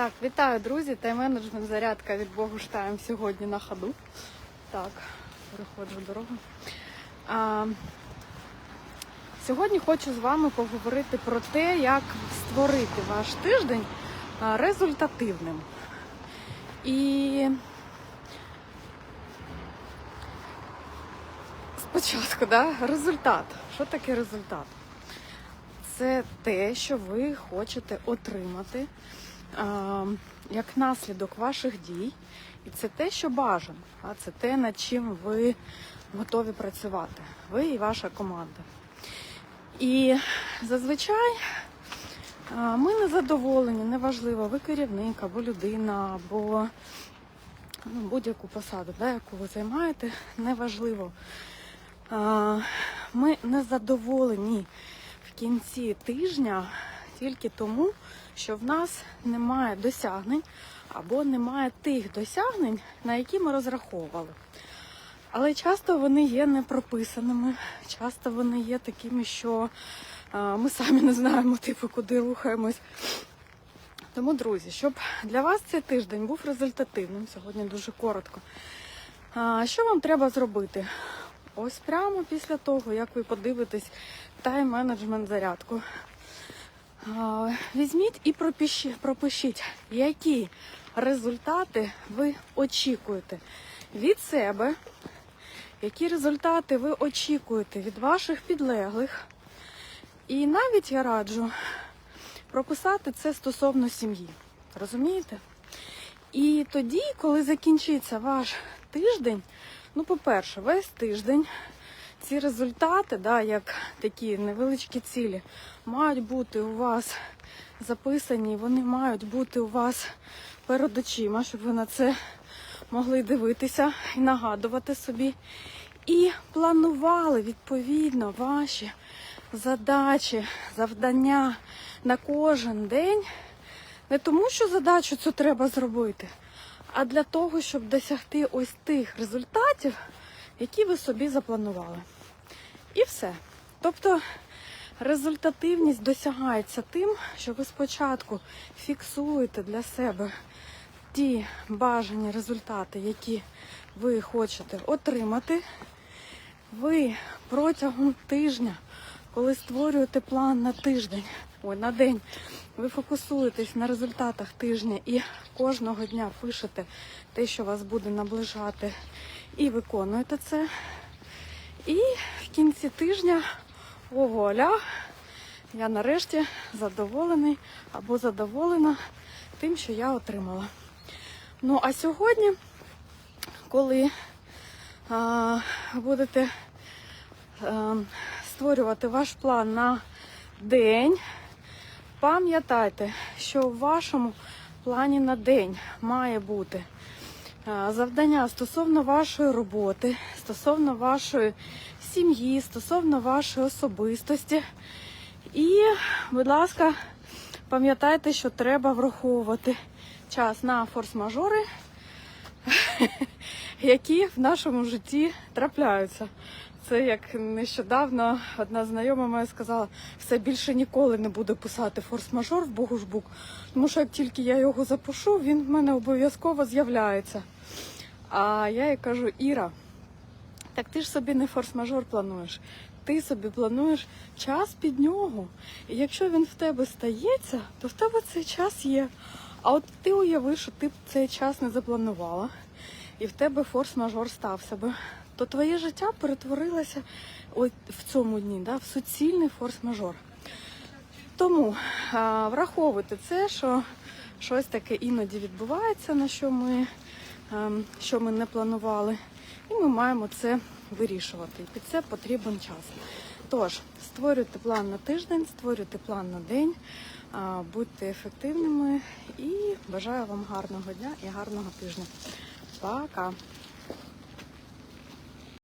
Так, вітаю, друзі. Тайм-менеджмент зарядка від Богуштайм сьогодні на ходу. Так, переходжу дорогу. А, сьогодні хочу з вами поговорити про те, як створити ваш тиждень результативним. І спочатку, да, результат. Що таке результат? Це те, що ви хочете отримати як наслідок ваших дій, і це те, що бажано, а це те, над чим ви готові працювати, ви і ваша команда. І зазвичай ми не задоволені, неважливо, ви керівник або людина, або ну, будь-яку посаду, да, яку ви займаєте, неважливо. Ми не задоволені в кінці тижня тільки тому, що в нас немає досягнень або немає тих досягнень, на які ми розраховували. Але часто вони є непрописаними, часто вони є такими, що ми самі не знаємо, типу, куди рухаємось. Тому, друзі, щоб для вас цей тиждень був результативним, сьогодні дуже коротко. Що вам треба зробити? Ось прямо після того, як ви подивитесь тайм-менеджмент зарядку. Візьміть і пропишіть, які результати ви очікуєте від себе, які результати ви очікуєте від ваших підлеглих. І навіть я раджу прописати це стосовно сім'ї. Розумієте? І тоді, коли закінчиться ваш тиждень, ну, по-перше, весь тиждень ці результати, да, як такі невеличкі цілі, мають бути у вас записані, вони мають бути у вас перед очима, щоб ви на це могли дивитися і нагадувати собі. І планували відповідно ваші задачі, завдання на кожен день. Не тому, що задачу цю треба зробити, а для того, щоб досягти ось тих результатів, які ви собі запланували. І все. Тобто результативність досягається тим, що ви спочатку фіксуєте для себе ті бажані результати, які ви хочете отримати. Ви протягом тижня, коли створюєте план на тиждень, ой, на день, ви фокусуєтесь на результатах тижня і кожного дня пишете те, що вас буде наближати, і виконуєте це. В кінці тижня, ого-ля, я нарешті задоволений або задоволена тим, що я отримала. Ну, а сьогодні, коли а, будете а, створювати ваш план на день, пам'ятайте, що в вашому плані на день має бути завдання стосовно вашої роботи, стосовно вашої сім'ї, стосовно вашої особистості. І, будь ласка, пам'ятайте, що треба враховувати час на форс-мажори, які в нашому житті трапляються. Це як нещодавно одна знайома моя сказала, все більше ніколи не буду писати форс-мажор в Богушбук, тому що як тільки я його запишу, він в мене обов'язково з'являється. А я їй кажу, Іра, так ти ж собі не форс-мажор плануєш. Ти собі плануєш час під нього. І якщо він в тебе стається, то в тебе цей час є. А от ти уяви, що ти цей час не запланувала, і в тебе форс-мажор стався би, то твоє життя перетворилося в цьому дні, да, в суцільний форс-мажор. Тому а, враховуйте це, що щось таке іноді відбувається, на що ми, ем, що ми не планували, і ми маємо це вирішувати. І під це потрібен час. Тож, створюйте план на тиждень, створюйте план на день, будьте ефективними і бажаю вам гарного дня і гарного тижня. Пока!